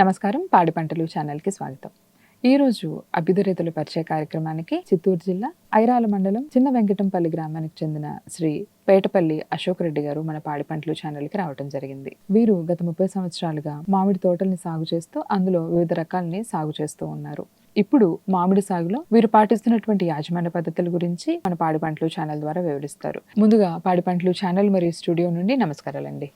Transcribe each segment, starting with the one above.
నమస్కారం. పాడి పంటలు ఛానల్కి స్వాగతం. ఈ రోజు పరిచయ కార్యక్రమానికి చిత్తూరు జిల్లా ఐరాల మండలం చిన్న వెంకటంపల్లి గ్రామానికి చెందిన శ్రీ పేటపల్లి అశోక్ రెడ్డి గారు మన పాడి పంటలు ఛానల్కి రావడం జరిగింది. వీరు గత ముప్పై సంవత్సరాలుగా మామిడి తోటల్ని సాగు చేస్తూ అందులో వివిధ రకాలని సాగు చేస్తూ ఉన్నారు. ఇప్పుడు మామిడి సాగులో వీరు పాటిస్తున్నటువంటి యాజమాన్య పద్ధతుల గురించి మన పాడి పంటలు ఛానల్ ద్వారా వివరిస్తారు. ముందుగా పాడి పంటలు ఛానల్ మరియు స్టూడియో నుండి నమస్కారాలండి.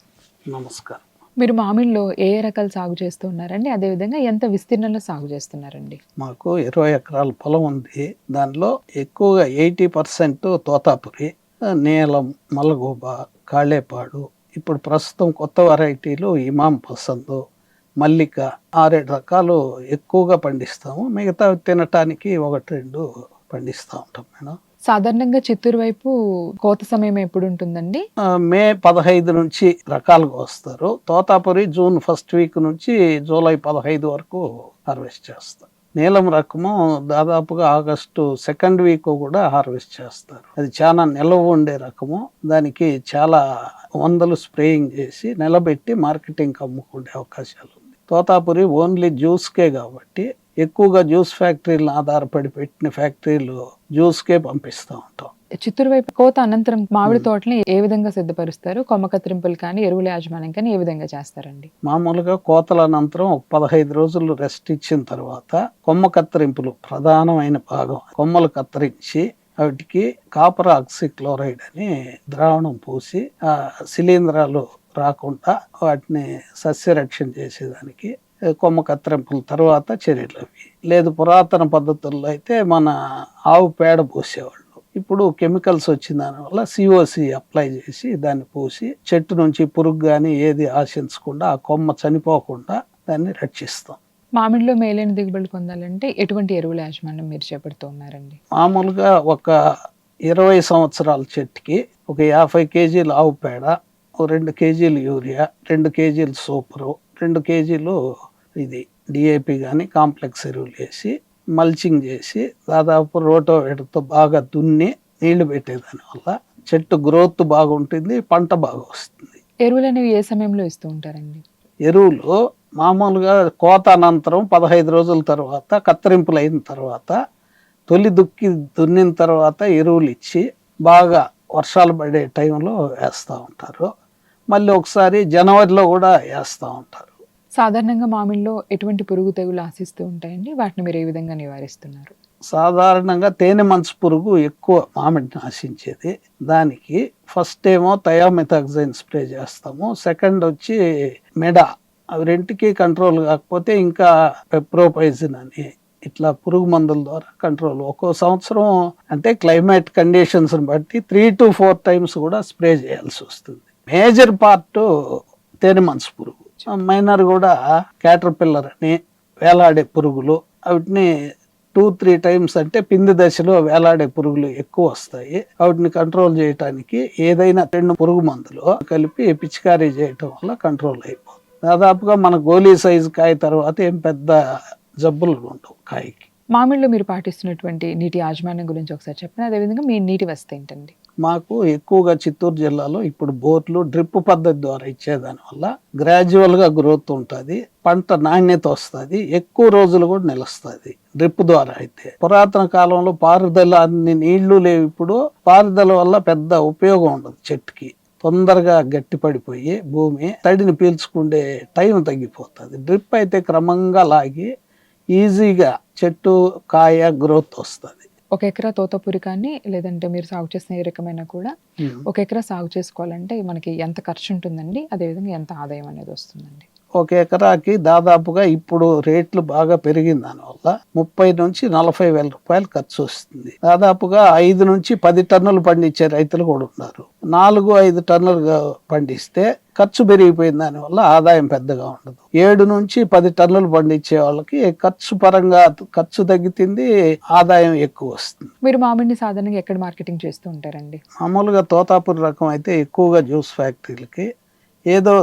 నమస్కారం. మీరు మామిడిలో ఏ రకాలు సాగు చేస్తూ ఉన్నారండి? అదేవిధంగా ఎంత విస్తీర్ణంలో సాగు చేస్తున్నారండి? మాకు ఇరవై ఎకరాల పొలం ఉంది. దానిలో ఎక్కువగా ఎయిటీ పర్సెంట్ తోతాపురి నీలం మల్లగూబ కాళేపాడు ఇప్పుడు ప్రస్తుతం కొత్త వెరైటీలు ఇమాం పసందు మల్లిక ఆరేడు రకాలు ఎక్కువగా పండిస్తాము. మిగతా తినటానికి ఒకటి రెండు పండిస్తూ ఉంటాం మేడం. సాధారణంగా చిత్తూరు వైపు కోత సమయం ఎప్పుడు ఉంటుందండి? మే పదహైదు నుంచి రకాలుగా వస్తారు. తోతాపురి జూన్ ఫస్ట్ వీక్ నుంచి జూలై పదహైదు వరకు హార్వెస్ట్ చేస్తారు. నీలం రకము దాదాపుగా ఆగస్టు సెకండ్ వీక్ కూడా హార్వెస్ట్ చేస్తారు. అది చాలా నిల్వ ఉండే రకము. దానికి చాలా వందలు స్ప్రేయింగ్ చేసి నిలబెట్టి మార్కెటింగ్ అమ్ముకునే అవకాశాలు ఉంది. తోతాపురి ఓన్లీ జ్యూస్కే కాబట్టి ఎక్కువగా జ్యూస్ ఫ్యాక్టరీలను ఆధారపడి పెట్టిన ఫ్యాక్టరీలు జ్యూస్కే పంపిస్తూ ఉంటాం. చిత్తూరు వైపు కోత అనంతరం మామిడి తోటని ఏ విధంగా సిద్ధపరుస్తారు? కొమ్మ కత్తిరింపులు కానీ ఎరువుల యాజమాన్యం కానీ ఏ విధంగా చేస్తారండి? మామూలుగా కోతల అనంతరం ఒక పదహైదు రోజులు రెస్ట్ ఇచ్చిన తర్వాత కొమ్మ కత్తిరింపులు ప్రధానమైన భాగం. కొమ్మలు కత్తిరించి వాటికి కాపర్ ఆక్సిక్లోరైడ్ అని ద్రావణం పూసి ఆ శిలీంధ్రాలు రాకుండా వాటిని సస్యరక్షణ చేసేదానికి కొమ్మ కత్తిరింపుల తర్వాత చర్యలు అవి. లేదు పురాతన పద్ధతుల్లో అయితే మన ఆవు పేడ పోసేవాళ్ళు. ఇప్పుడు కెమికల్స్ వచ్చిన దానివల్ల సిఓసి అప్లై చేసి దాన్ని పూసి చెట్టు నుంచి పురుగు కానీ ఏది ఆశించకుండా ఆ కొమ్మ చనిపోకుండా దాన్ని రక్షిస్తాం. మామిడిలో మేలైన దిగుబడులు పొందాలంటే ఎటువంటి ఎరువుల యాజమాన్యం మీరు చేపడుతూ ఉన్నారండి? మామూలుగా ఒక ఇరవై సంవత్సరాల చెట్టుకి ఒక యాభై కేజీలు ఆవు పేడ రెండు కేజీలు యూరియా రెండు కేజీలు సూపరు రెండు కేజీలు ఇది డిఏపి కానీ కాంప్లెక్స్ ఎరువులు వేసి మల్చింగ్ చేసి దాదాపు రోటోవేటర్తో బాగా దున్ని నీళ్ళు పెట్టేదాని వల్ల చెట్టు గ్రోత్ బాగుంటుంది పంట బాగా వస్తుంది. ఎరువులు అనేవి ఏ సమయంలో ఇస్తూ ఉంటారండి? ఎరువులు మామూలుగా కోత అనంతరం పదహైదు రోజుల తర్వాత కత్తిరింపులు అయిన తర్వాత తొలి దుక్కి దున్నిన తర్వాత ఎరువులు ఇచ్చి బాగా వర్షాలు పడే టైంలో వేస్తూ ఉంటారు. మళ్ళీ ఒకసారి జనవరిలో కూడా వేస్తూ ఉంటారు. సాధారణంగా మామిడిలో ఎటువంటి పురుగు తెగులు ఆశిస్తూ ఉంటాయండి? వాటిని మీరు ఏ విధంగా నివారిస్తున్నారు? సాధారణంగా తేనె మంచు పురుగు ఎక్కువ మామిడిని ఆశించేది. దానికి ఫస్ట్ ఏమో థయామెథాక్సైన్ స్ప్రే చేస్తాము. సెకండ్ వచ్చి మెడా. అవి రెంటికి కంట్రోల్ కాకపోతే ఇంకా పెప్రోపైజిన్ అని ఇట్లా పురుగు మందుల ద్వారా కంట్రోల్. ఒక్కో సంవత్సరం అంటే క్లైమేట్ కండిషన్స్ బట్టి త్రీ టు ఫోర్ టైమ్స్ కూడా స్ప్రే చేయాల్సి వస్తుంది. మేజర్ పార్ట్ తేనె మంచు పురుగు. మైనర్ కూడా క్యాటర్ పిల్లర్ అని వేలాడే పురుగులు. వాటిని టూ త్రీ టైమ్స్ అంటే పిండి దశలో వేలాడే పురుగులు ఎక్కువ వస్తాయి. వాటిని కంట్రోల్ చేయటానికి ఏదైనా రెండు పురుగు మందులు కలిపి పిచికారీ చేయటం వల్ల కంట్రోల్ అయిపోతుంది. దాదాపుగా మన గోలీ సైజు కాయ తర్వాత ఏం పెద్ద జబ్బులు ఉండవు కాయకి. మామిడిలో మీరు పాటిస్తున్నటువంటి నీటి యాజమాన్యం గురించి ఒకసారి చెప్పండి. అదేవిధంగా మీ నీటి వస్తే ఏంటండి? మాకు ఎక్కువగా చిత్తూరు జిల్లాలో ఇప్పుడు బోర్లు డ్రిప్ పద్ధతి ద్వారా ఇచ్చేదాని వల్ల గ్రాడ్యువల్గా గ్రోత్ ఉంటుంది. పంట నాణ్యత వస్తుంది. ఎక్కువ రోజులు కూడా నిలుస్తుంది డ్రిప్ ద్వారా అయితే. పురాతన కాలంలో పారుదల అన్ని నీళ్ళు లేవు ఇప్పుడు. పారుదల వల్ల పెద్ద ఉపయోగం ఉండదు చెట్టుకి. తొందరగా గట్టిపడిపోయి భూమి తడిని పీల్చుకుండే టైం తగ్గిపోతుంది. డ్రిప్ అయితే క్రమంగా లాగి ఈజీగా చెట్టు కాయ గ్రోత్ వస్తుంది. ఒక ఎకరా తోతపూరి కానీ లేదంటే మీరు సాగు చేసిన ఏ రకమైనా కూడా ఒక ఎకరా సాగు చేసుకోవాలంటే మనకి ఎంత ఖర్చు ఉంటుందండి? అదేవిధంగా ఎంత ఆదాయం అనేది వస్తుందండి? ఒక ఎకరాకి దాదాపుగా ఇప్పుడు రేట్లు బాగా పెరిగిన దానివల్ల ముప్పై నుంచి నలభై వేల రూపాయలు ఖర్చు వస్తుంది. దాదాపుగా ఐదు నుంచి పది టన్నులు పండించే రైతులు కూడా ఉన్నారు. నాలుగు ఐదు టన్నులు పండిస్తే ఖర్చు పెరిగిపోయిన దానివల్ల ఆదాయం పెద్దగా ఉండదు. ఏడు నుంచి పది టన్నులు పండించే వాళ్ళకి ఖర్చు పరంగా ఖర్చు తగ్గుతుంది ఆదాయం ఎక్కువ వస్తుంది. మీరు మామిడిని సాధారణంగా ఎక్కడ మార్కెటింగ్ చేస్తూ ఉంటారండి? మామూలుగా తోతాపురి రకం అయితే ఎక్కువగా జ్యూస్ ఫ్యాక్టరీలకి ఏదో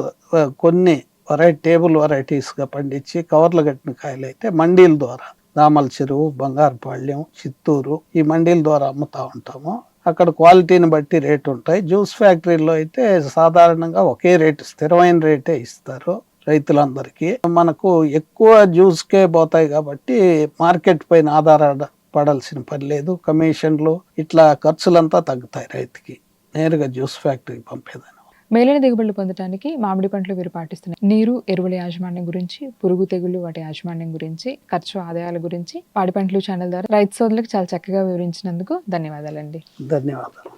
కొన్ని వెరైటీ టేబుల్ వెరైటీస్గా పండించి కవర్లు కట్టిన కాయలు అయితే మండీల ద్వారా దామల చెరువు బంగారుపాళ్యం చిత్తూరు ఈ మండీల ద్వారా అమ్ముతా ఉంటాము. అక్కడ క్వాలిటీని బట్టి రేట్ ఉంటాయి. జ్యూస్ ఫ్యాక్టరీలో అయితే సాధారణంగా ఒకే రేటు స్థిరమైన రేటే ఇస్తారు రైతులందరికీ. మనకు ఎక్కువ జ్యూస్కే పోతాయి కాబట్టి మార్కెట్ పైన ఆధారపడాల్సిన పని లేదు. కమిషన్లు ఇట్లా ఖర్చులంతా తగ్గుతాయి రైతుకి. నేరుగా జ్యూస్ ఫ్యాక్టరీకి పంపేదాన్ని. మేలైన దిగుబడులు పొందడానికి మామిడి పంటలు వీరు పాటిస్తున్నారు నీరు ఎరువుల యాజమాన్యం గురించి పురుగు తెగులు వాటి యాజమాన్యం గురించి ఖర్చు ఆదాయాల గురించి పాడి పంటలు ఛానల్ ద్వారా రైతు సోదరులకు చాలా చక్కగా వివరించినందుకు ధన్యవాదాలండి. ధన్యవాదాలు.